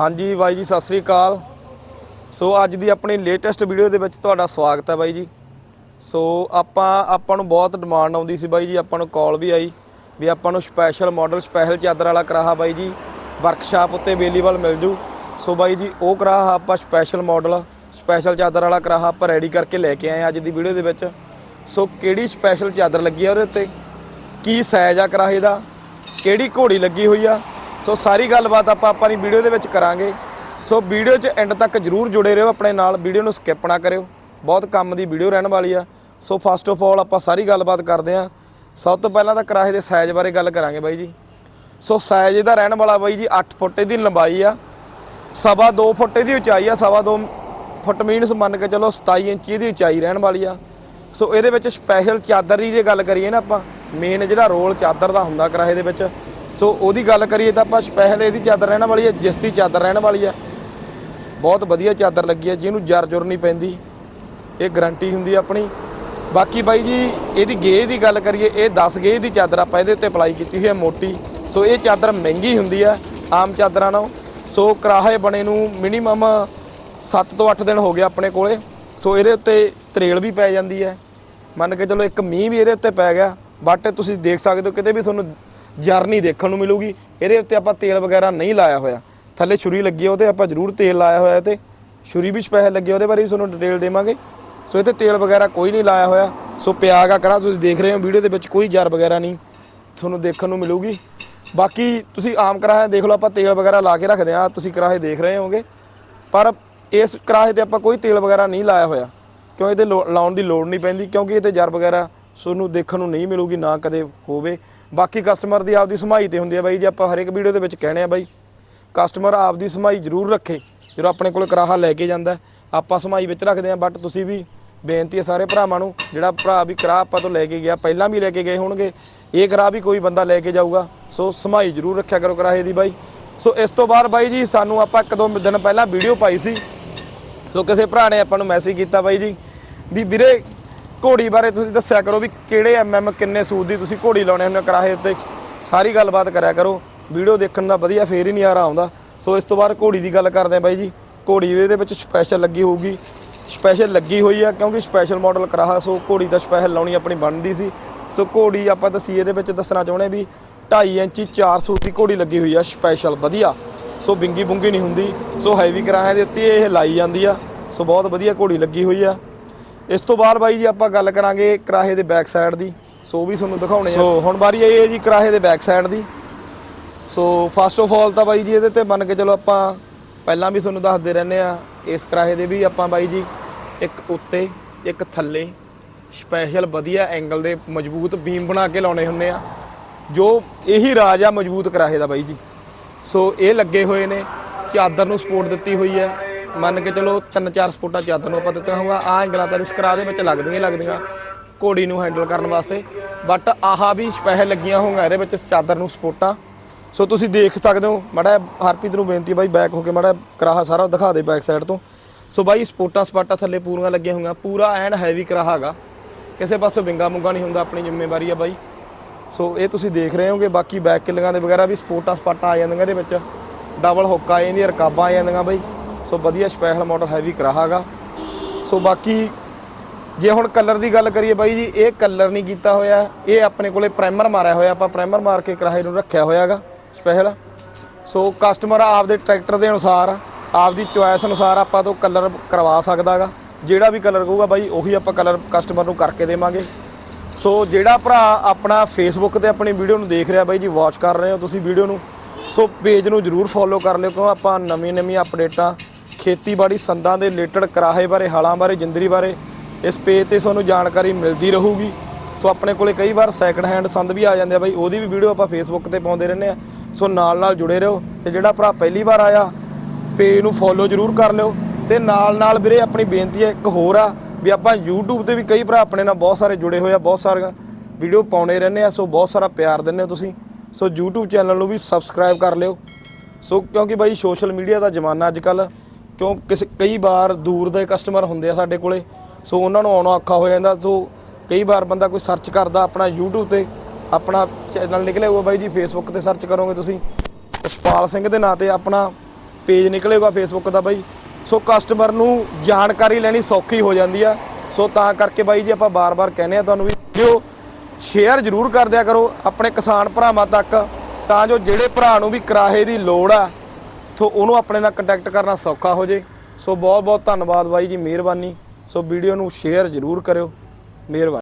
ਹਾਂਜੀ ਬਾਈ ਜੀ, ਸਤਿ ਸ੍ਰੀ ਅਕਾਲ। ਸੋ ਅੱਜ ਦੀ ਆਪਣੀ ਲੇਟੈਸਟ ਵੀਡੀਓ ਦੇ ਵਿੱਚ ਤੁਹਾਡਾ ਸਵਾਗਤ ਹੈ ਬਾਈ ਜੀ। ਸੋ ਆਪਾਂ ਆਪਾਂ ਨੂੰ ਬਹੁਤ ਡਿਮਾਂਡ ਆਉਂਦੀ ਸੀ ਬਾਈ ਜੀ, ਆਪਾਂ ਨੂੰ ਕਾਲ ਵੀ ਆਈ ਵੀ ਆਪਾਂ ਨੂੰ ਸਪੈਸ਼ਲ ਮਾਡਲ ਸਪੈਸ਼ਲ ਚਾਦਰ ਵਾਲਾ ਕਰਾਹਾ ਬਾਈ ਜੀ ਵਰਕਸ਼ਾਪ ਉੱਤੇ ਅਵੇਲੇਬਲ ਮਿਲ ਜੂ। ਸੋ ਬਾਈ ਜੀ, ਉਹ ਕਰਾਹਾ ਆਪਾਂ ਸਪੈਸ਼ਲ ਮਾਡਲ ਸਪੈਸ਼ਲ ਚਾਦਰ ਵਾਲਾ ਕਰਾਹਾ ਆਪਾਂ ਰੈਡੀ ਕਰਕੇ ਲੈ ਕੇ ਆਏ ਹਾਂ ਅੱਜ ਦੀ ਵੀਡੀਓ ਦੇ ਵਿੱਚ। ਸੋ ਕਿਹੜੀ ਸਪੈਸ਼ਲ ਚਾਦਰ ਲੱਗੀ ਆ ਉਹਦੇ ਉੱਤੇ? ਕੀ ਸਾਈਜ਼ ਆ ਕਰਾਹੇ ਦਾ? ਕਿਹੜੀ ਘੋੜੀ ਲੱਗੀ ਹੋਈ ਆ? ਸੋ ਸਾਰੀ ਗੱਲਬਾਤ ਆਪਾਂ ਆਪਾਂ ਦੀ ਵੀਡੀਓ ਦੇ ਵਿੱਚ ਕਰਾਂਗੇ। ਸੋ ਵੀਡੀਓ 'ਚ ਐਂਡ ਤੱਕ ਜਰੂਰ ਜੁੜੇ ਰਹੋ ਆਪਣੇ ਨਾਲ, ਵੀਡੀਓ ਨੂੰ ਸਕਿਪ ਨਾ ਕਰਿਓ। ਬਹੁਤ ਕੰਮ ਦੀ ਵੀਡੀਓ ਰਹਿਣ ਵਾਲੀ ਆ। ਸੋ ਫਸਟ ਆਫ ਆਲ ਆਪਾਂ ਸਾਰੀ ਗੱਲਬਾਤ ਕਰਦੇ ਆ। ਸਭ ਤੋਂ ਪਹਿਲਾਂ ਤਾਂ ਕਰਾਹੇ ਦੇ ਸਾਈਜ਼ ਬਾਰੇ ਗੱਲ ਕਰਾਂਗੇ ਬਾਈ ਜੀ। ਸੋ ਸਾਈਜ਼ ਇਹਦਾ ਰਹਿਣ ਵਾਲਾ ਬਾਈ ਜੀ 8 ਫੁੱਟ ਦੀ ਲੰਬਾਈ ਆ। ਸਵਾ 2 ਫੁੱਟ ਦੀ ਉਚਾਈ ਆ। ਸਵਾ 2 ਫੁੱਟ ਮੀਨਸ ਮੰਨ ਕੇ ਚਲੋ 27 ਇੰਚ ਦੀ ਉਚਾਈ ਰਹਿਣ ਵਾਲੀ ਆ। ਸੋ ਇਹਦੇ ਵਿੱਚ ਸਪੈਸ਼ਲ ਚਾਦਰ ਦੀ ਜੇ ਗੱਲ ਕਰੀਏ ਨਾ ਆਪਾਂ ਮੇਨ ਜਿਹੜਾ ਰੋਲ ਚਾਦਰ ਦਾ ਹੁੰਦਾ ਕਰਾਹੇ ਦੇ ਵਿੱਚ ਸੋ ਉਹਦੀ ਗੱਲ ਕਰੀਏ ਤਾਂ ਆਪਾਂ ਸਪੈਸ਼ਲ ਇਹਦੀ ਚਾਦਰ ਰਹਿਣ ਵਾਲੀ ਹੈ, ਜਿਸ ਦੀ ਚਾਦਰ ਰਹਿਣ ਵਾਲੀ ਹੈ। ਬਹੁਤ ਵਧੀਆ ਚਾਦਰ ਲੱਗੀ ਹੈ, ਜਿਹਨੂੰ ਜਰ ਜੁਰ ਨਹੀਂ ਪੈਂਦੀ। ਇਹ ਗਾਰੰਟੀ ਹੁੰਦੀ ਆਪਣੀ। ਬਾਕੀ ਬਾਈ ਜੀ, ਇਹਦੀ ਗੇਜ ਦੀ ਗੱਲ ਕਰੀਏ, ਇਹ 10 ਗੇਜ ਦੀ ਚਾਦਰ ਆਪਾਂ ਇਹਦੇ ਉੱਤੇ ਅਪਲਾਈ ਕੀਤੀ ਹੋਈ ਹੈ ਮੋਟੀ। ਸੋ ਇਹ ਚਾਦਰ ਮਹਿੰਗੀ ਹੁੰਦੀ ਹੈ, ਆਮ ਚਾਦਰਾਂ ਨਾਲੋਂ। ਸੋ ਕਰਾਹੇ ਬਣੇ ਨੂੰ ਮਿਨੀਮਮ 7 ਤੋਂ 8 ਦਿਨ ਹੋ ਗਏ ਆਪਣੇ ਕੋਲੇ। ਸੋ ਇਹਦੇ ਉੱਤੇ ਤਰੇਲ ਵੀ ਪੈ ਜਾਂਦੀ ਹੈ। ਮੰਨ ਕੇ ਚਲੋ ਇੱਕ ਮੀਂਹ ਵੀ ਇਹਦੇ ਉੱਤੇ ਪੈ ਗਿਆ। ਬਟ ਤੁਸੀਂ ਦੇਖ ਸਕਦੇ ਹੋ, ਕਿਤੇ ਵੀ ਤੁਹਾਨੂੰ ਜਰ ਨਹੀਂ ਦੇਖਣ ਨੂੰ ਮਿਲੂਗੀ। ਇਹਦੇ ਉੱਤੇ ਆਪਾਂ ਤੇਲ ਵਗੈਰਾ ਨਹੀਂ ਲਾਇਆ ਹੋਇਆ। ਥੱਲੇ ਛੁਰੀ ਲੱਗੀ ਹੈ ਉਹਤੇ ਆਪਾਂ ਜ਼ਰੂਰ ਤੇਲ ਲਾਇਆ ਹੋਇਆ ਤੇ। ਛੁਰੀ ਵੀ ਸਪੈਸ਼ਲ ਲੱਗੀ, ਉਹਦੇ ਬਾਰੇ ਵੀ ਤੁਹਾਨੂੰ ਡਿਟੇਲ ਦੇਵਾਂਗੇ। ਸੋ ਇਹ ਤੇ ਤੇਲ ਵਗੈਰਾ ਕੋਈ ਨਹੀਂ ਲਾਇਆ ਹੋਇਆ। ਸੋ ਪਿਆਗਾ ਕਰਾ, ਤੁਸੀਂ ਦੇਖ ਰਹੇ ਹੋ ਵੀਡੀਓ ਦੇ ਵਿੱਚ ਕੋਈ ਜਰ ਵਗੈਰਾ ਨਹੀਂ। ਤੁਹਾਨੂੰ ਦੇਖਣ ਨੂੰ ਮਿਲੂਗੀ। ਬਾਕੀ ਤੁਸੀਂ ਆਮ ਕਰਾਹੇ ਦੇਖ ਲਓ, ਆਪਾਂ ਤੇਲ ਵਗੈਰਾ ਲਾ ਕੇ ਰੱਖਦੇ ਆ ਤੁਸੀਂ ਕਰਾਹੇ ਦੇਖ ਰਹੇ ਹੋਗੇ ਪਰ ਇਸ ਕਰਾਹੇ ਤੇ ਆਪਾਂ ਕੋਈ ਤੇਲ ਵਗੈਰਾ ਨਹੀਂ ਲਾਇਆ ਹੋਇਆ। ਕਿਉਂ ਇਹਦੇ ਲੋ- ਲਾਉਣ ਦੀ ਲੋੜ ਨਹੀਂ ਪੈਂਦੀ, ਕਿਉਂਕਿ ਇਹ ਤੇ ਜਰ ਵਗੈਰਾ ਤੁਹਾਨੂੰ ਦੇਖਣ ਨੂੰ ਨਹੀਂ ਮਿਲੂਗੀ, ਨਾ ਕਦੇ ਹੋਵੇ। ਬਾਕੀ ਕਸਟਮਰ ਦੀ ਆਪਦੀ ਸਮਾਈ ਤੇ ਹੁੰਦੀ ਆ ਬਾਈ, ਜੇ ਆਪਾਂ ਹਰੇਕ ਵੀਡੀਓ ਦੇ ਵਿੱਚ ਕਹਿੰਦੇ ਆ ਬਾਈ ਕਸਟਮਰ ਆਪਦੀ ਸਮਾਈ ਜ਼ਰੂਰ ਰੱਖੇ। ਜਦੋਂ ਆਪਣੇ ਕੋਲ ਕਰਾਹਾ ਲੈ ਕੇ ਜਾਂਦਾ, ਆਪਾਂ ਸਮਾਈ ਵਿੱਚ ਰੱਖਦੇ ਆ ਬਟ ਤੁਸੀਂ ਵੀ ਬੇਨਤੀ ਹੈ ਸਾਰੇ ਭਰਾਵਾਂ ਨੂੰ, ਜਿਹੜਾ ਭਰਾ ਵੀ ਕਰਾ ਆਪਾਂ ਤੋਂ ਲੈ ਕੇ ਗਿਆ, ਪਹਿਲਾਂ ਵੀ ਲੈ ਕੇ ਗਏ ਹੋਣਗੇ, ਇਹ ਕਰਾ ਵੀ ਕੋਈ ਬੰਦਾ ਲੈ ਕੇ ਜਾਊਗਾ। ਸੋ ਸਮਾਈ ਜ਼ਰੂਰ ਰੱਖਿਆ ਕਰੋ ਕਰਾਹੇ ਦੀ ਬਾਈ। ਸੋ ਇਸ ਤੋਂ ਬਾਅਦ ਬਾਈ ਜੀ, ਸਾਨੂੰ ਆਪਾਂ ਇੱਕ ਦੋ ਦਿਨ ਪਹਿਲਾਂ ਵੀਡੀਓ ਪਾਈ ਸੀ। ਸੋ ਕਿਸੇ ਭਰਾ ਨੇ ਆਪਾਂ ਨੂੰ ਮੈਸੇਜ ਕੀਤਾ ਬਾਈ ਜੀ, ਵੀ ਵੀਰੇ ਘੋੜੀ ਬਾਰੇ ਤੁਸੀਂ ਦੱਸਿਆ ਕਰੋ ਵੀ ਕਿਹੜੇ ਐਮਐਮ ਕਿੰਨੇ ਸੂਦ ਦੀ ਤੁਸੀਂ ਘੋੜੀ ਲਾਉਣੇ ਹੁੰਦੇ ਹੋ ਕਰਾਹੇ ਉੱਤੇ ਸਾਰੀ ਗੱਲਬਾਤ ਕਰਿਆ ਕਰੋ। ਵੀਡੀਓ ਦੇਖਣ ਦਾ ਵਧੀਆ ਫੇਰ ਹੀ ਨਹੀਂ ਆ ਆਉਂਦਾ। ਸੋ ਇਸ ਤੋਂ ਬਾਅਦ ਘੋੜੀ ਦੀ ਗੱਲ ਕਰਦੇ ਆ ਬਾਈ ਜੀ। ਘੋੜੀ ਇਹਦੇ ਵਿੱਚ ਸਪੈਸ਼ਲ ਲੱਗੀ ਹੋਊਗੀ। ਸਪੈਸ਼ਲ ਲੱਗੀ ਹੋਈ ਆ ਕਿਉਂਕਿ ਸਪੈਸ਼ਲ ਮਾਡਲ ਕਰਾਹਾ ਸੋ ਘੋੜੀ ਦਾ ਸਪੈਸ਼ਲ ਲਾਉਣੀ ਆਪਣੀ ਬਣਦੀ ਸੀ। ਸੋ ਘੋੜੀ ਆਪਾਂ ਦੱਸੀ ਇਹਦੇ ਵਿੱਚ ਦੱਸਣਾ ਚਾਹੁੰਦੇ ਵੀ 2.5 ਇੰਚੀ 4 ਸੂਤ ਦੀ ਘੋੜੀ ਲੱਗੀ ਹੋਈ ਆ ਸਪੈਸ਼ਲ ਵਧੀਆ। ਸੋ ਬਿੰਗੀ ਬੁੰਗੀ ਨਹੀਂ ਹੁੰਦੀ। ਸੋ ਹੈਵੀ ਕਰਾਹਾਂ ਦੇ ਉੱਤੇ ਇਹ ਲਾਈ ਜਾਂਦੀ ਆ। ਸੋ ਬਹੁਤ ਵਧੀਆ ਘੋੜੀ ਲੱਗੀ ਹੋਈ ਆ। ਇਸ ਤੋਂ ਬਾਅਦ ਬਾਈ ਜੀ ਆਪਾਂ ਗੱਲ ਕਰਾਂਗੇ ਕਰਾਹੇ ਦੇ ਬੈਕ ਸਾਈਡ ਦੀ। ਸੋ ਵੀ ਤੁਹਾਨੂੰ ਦਿਖਾਉਣੇ ਆ। ਸੋ ਹੁਣ ਵਾਰੀ ਆਈ ਹੈ ਜੀ ਕਰਾਹੇ ਦੇ ਬੈਕ ਸਾਈਡ ਦੀ। ਸੋ ਫਸਟ ਆਫ ਆਲ ਤਾਂ ਬਾਈ ਜੀ ਇਹਦੇ ਤੇ ਮੰਨ ਕੇ ਚਲੋ ਆਪਾਂ ਪਹਿਲਾਂ ਵੀ ਤੁਹਾਨੂੰ ਦੱਸਦੇ ਰਹਿੰਦੇ ਆ ਇਸ ਕਰਾਹੇ ਦੇ ਵੀ ਆਪਾਂ ਬਾਈ ਜੀ ਇੱਕ ਉੱਤੇ ਇੱਕ ਥੱਲੇ ਸਪੈਸ਼ਲ ਵਧੀਆ ਐਂਗਲ ਦੇ ਮਜ਼ਬੂਤ ਬੀਮ ਬਣਾ ਕੇ ਲਾਉਣੇ ਹੁੰਦੇ ਆ। ਜੋ ਇਹੀ ਰਾਜ ਆ ਮਜ਼ਬੂਤ ਕਰਾਹੇ ਦਾ ਬਾਈ ਜੀ। ਸੋ ਇਹ ਲੱਗੇ ਹੋਏ ਨੇ ਚਾਦਰ ਨੂੰ ਸਪੋਰਟ ਦਿੱਤੀ ਹੋਈ ਹੈ। ਮੰਨ ਕੇ ਚਲੋ ਤਿੰਨ ਚਾਰ ਸਪੋਰਟਾਂ ਚਾਦਰ ਨੂੰ ਆਪਾਂ ਦਿੱਤਾ ਹੋਊਗਾ। ਆ ਐਂਗਲਾਂ ਤਾਂ ਇਸ ਕਰਾ ਦੇ ਵਿੱਚ ਲੱਗਦੀਆਂ ਹੀ ਲੱਗਦੀਆਂ ਘੋੜੀ ਨੂੰ ਹੈਂਡਲ ਕਰਨ ਵਾਸਤੇ। ਬਟ ਆਹਾ ਵੀ ਸਪੈਸ਼ਲ ਲੱਗੀਆਂ ਹੋਣਗੀਆਂ ਇਹਦੇ ਵਿੱਚ ਚਾਦਰ ਨੂੰ ਸਪੋਰਟਾਂ ਸੋ ਤੁਸੀਂ ਦੇਖ ਸਕਦੇ ਹੋ, ਮੜਾ ਹਰਪ੍ਰੀਤ ਨੂੰ ਬੇਨਤੀ ਬਾਈ ਬੈਕ ਹੋ ਕੇ ਮੜਾ ਕਰਾਹਾ ਸਾਰਾ ਦਿਖਾ ਦੇ ਬੈਕ ਸਾਈਡ ਤੋਂ। ਸੋ ਬਾਈ ਸਪੋਰਟਾਂ ਸਪਾਟਾਂ ਥੱਲੇ ਪੂਰੀਆਂ ਲੱਗੀਆਂ ਹੋਈਆਂ, ਪੂਰਾ ਐਨ ਹੈਵੀ ਕਰਾਹਾ ਹੈਗਾ। ਕਿਸੇ ਪਾਸੋਂ ਵਿੰਗਾ ਮੁੰਗਾ ਨਹੀਂ ਹੁੰਦਾ, ਆਪਣੀ ਜ਼ਿੰਮੇਵਾਰੀ ਆ ਬਾਈ। ਸੋ ਇਹ ਤੁਸੀਂ ਦੇਖ ਰਹੇ ਹੋਗੇ, ਬਾਕੀ ਬੈਕ ਕਿੱਲੀਆਂ ਦੇ ਵਗੈਰਾ ਵੀ ਸਪੋਰਟਾਂ ਸਪਾਟਾਂ ਆ ਜਾਂਦੀਆਂ ਇਹਦੇ ਵਿੱਚ। ਡਬਲ ਹੁੱਕ ਆ ਜਾਂਦੀਆਂ ਰਕਾਬਾਂ ਆ ਜਾਂਦੀਆਂ ਬਾਈ। ਸੋ ਵਧੀਆ ਸਪੈਸ਼ਲ ਮਾਡਲ ਹੈਵੀ ਕਰਾਹਾਗਾ। ਸੋ ਬਾਕੀ ਜੇ ਹੁਣ ਕਲਰ ਦੀ ਗੱਲ ਕਰੀਏ ਬਾਈ ਜੀ, ਇਹ ਕਲਰ ਨਹੀਂ ਕੀਤਾ ਹੋਇਆ। ਇਹ ਆਪਣੇ ਕੋਲੇ ਪ੍ਰਾਈਮਰ ਮਾਰਿਆ ਹੋਇਆ, ਆਪਾਂ ਪ੍ਰਾਈਮਰ ਮਾਰ ਕੇ ਕਰਾਹੇ ਨੂੰ ਰੱਖਿਆ ਹੋਇਆਗਾ ਸਪੈਸ਼ਲ ਸੋ ਕਸਟਮਰ ਆਪਦੇ ਟਰੈਕਟਰ ਦੇ ਅਨੁਸਾਰ, ਆਪਦੀ ਚੁਆਇਸ ਅਨੁਸਾਰ ਆਪਾਂ ਤੋਂ ਕਲਰ ਕਰਵਾ ਸਕਦਾਗਾ। ਜਿਹੜਾ ਵੀ ਕਲਰ ਕਹੂਗਾ ਬਾਈ, ਉਹੀ ਆਪਾਂ ਕਲਰ ਕਸਟਮਰ ਨੂੰ ਕਰਕੇ ਦੇਵਾਂਗੇ। ਸੋ ਜਿਹੜਾ ਭਰਾ ਆਪਣਾ ਫੇਸਬੁੱਕ ਤੇ ਆਪਣੀ ਵੀਡੀਓ ਨੂੰ ਦੇਖ ਰਿਹਾ ਬਾਈ ਜੀ ਵਾਚ ਕਰ ਰਹੇ ਹੋ ਤੁਸੀਂ ਵੀਡੀਓ ਨੂੰ। ਸੋ ਪੇਜ ਨੂੰ ਜਰੂਰ ਫੋਲੋ ਕਰ ਲਿਓ, ਕਿਉਂ ਆਪਾਂ ਨਵੀਆਂ ਨਵੀਆਂ ਅਪਡੇਟਾਂ ਖੇਤੀਬਾੜੀ ਸੰਦਾਂ ਦੇ ਰਿਲੇਟਡ ਕਰਾਹੇ ਬਾਰੇ, ਹਾਲਾਂ ਬਾਰੇ, ਜਿੰਦਰੀ ਬਾਰੇ, ਇਸ ਪੇਜ ਤੇ ਤੁਹਾਨੂੰ ਜਾਣਕਾਰੀ ਮਿਲਦੀ ਰਹੂਗੀ। ਸੋ ਆਪਣੇ ਕੋਲੇ ਕਈ ਵਾਰ ਸੈਕੰਡ ਹੈਂਡ ਸੰਦ ਵੀ ਆ ਜਾਂਦੇ ਆ ਬਾਈ, ਉਹਦੀ ਵੀ ਵੀਡੀਓ ਆਪਾਂ ਫੇਸਬੁੱਕ ਤੇ ਪਾਉਂਦੇ ਰਹਿੰਦੇ ਆ। ਸੋ ਨਾਲ ਨਾਲ ਜੁੜੇ ਰਹੋ ਤੇ ਜਿਹੜਾ ਭਰਾ ਪਹਿਲੀ ਵਾਰ ਆਇਆ ਪੇਜ ਨੂੰ ਫੋਲੋ ਜਰੂਰ ਕਰ ਲਿਓ। ਤੇ ਨਾਲ ਨਾਲ ਵੀਰੇ ਆਪਣੀ ਬੇਨਤੀ ਹੈ, ਇੱਕ ਹੋਰ ਆ ਵੀ ਆਪਾਂ YouTube ਤੇ ਵੀ ਕਈ ਭਰਾ ਆਪਣੇ ਨਾਲ ਬਹੁਤ ਸਾਰੇ ਜੁੜੇ ਹੋਏ ਆ, ਬਹੁਤ ਸਾਰੀਆਂ ਵੀਡੀਓ ਪਾਉਣੇ ਰਹਿੰਦੇ ਆ। ਸੋ ਬਹੁਤ ਸਾਰਾ ਪਿਆਰ ਦਿੰਦੇ ਹੋ ਤੁਸੀਂ। ਸੋ YouTube ਚੈਨਲ ਨੂੰ ਵੀ ਸਬਸਕ੍ਰਾਈਬ ਕਰ ਲਿਓ। ਸੋ ਕਿਉਂਕਿ ਬਾਈ ਸੋਸ਼ਲ ਮੀਡੀਆ ਦਾ ਜ਼ਮਾਨਾ ਅੱਜ ਕੱਲ੍ਹ ਕਿਉਂ ਕਿਸੇ ਕਈ ਵਾਰ ਦੂਰ ਦੇ ਕਸਟਮਰ ਹੁੰਦੇ ਆ ਸਾਡੇ ਕੋਲੇ, ਸੋ ਉਹਨਾਂ ਨੂੰ ਆਉਣਾ ਔਖਾ ਹੋ ਜਾਂਦਾ, ਸੋ ਕਈ ਵਾਰ ਬੰਦਾ ਕੋਈ ਸਰਚ ਕਰਦਾ ਆਪਣਾ YouTube ਤੇ, ਆਪਣਾ ਚੈਨਲ ਨਿਕਲੇਗਾ ਬਾਈ ਜੀ Facebook ਤੇ ਸਰਚ ਕਰੋਗੇ ਤੁਸੀਂ। ਉਸਪਾਲ ਸਿੰਘ ਦੇ ਨਾਂ ਤੇ ਆਪਣਾ ਪੇਜ ਨਿਕਲੇਗਾ ਫੇਸਬੁੱਕ ਦਾ ਬਾਈ। ਸੋ ਕਸਟਮਰ ਨੂੰ ਜਾਣਕਾਰੀ ਲੈਣੀ ਸੌਖੀ ਹੋ ਜਾਂਦੀ ਆ। ਸੋ ਤਾਂ ਕਰਕੇ ਬਾਈ ਜੀ ਆਪਾਂ ਬਾਰ-ਬਾਰ ਕਹਿੰਦੇ ਆ ਤੁਹਾਨੂੰ ਵੀ, ਵੀਡੀਓ ਸ਼ੇਅਰ ਜ਼ਰੂਰ ਕਰ ਦਿਆ ਕਰੋ ਆਪਣੇ ਕਿਸਾਨ ਭਰਾਵਾਂ ਤੱਕ। ਤਾਂ ਜੋ ਜਿਹੜੇ ਭਰਾ ਨੂੰ ਵੀ ਕਿਰਾਏ ਦੀ ਲੋੜ ਆ ਸੋ ਉਹਨੂੰ ਆਪਣੇ ਨਾਲ ਕੰਟੈਕਟ ਕਰਨਾ ਸੌਖਾ ਹੋ ਜੇ। ਸੋ ਬਹੁਤ ਬਹੁਤ ਧੰਨਵਾਦ ਬਾਈ ਜੀ, ਮਿਹਰਬਾਨੀ। ਸੋ ਵੀਡੀਓ ਨੂੰ ਸ਼ੇਅਰ ਜ਼ਰੂਰ ਕਰਿਓ। ਮਿਹਰਬਾਨੀ।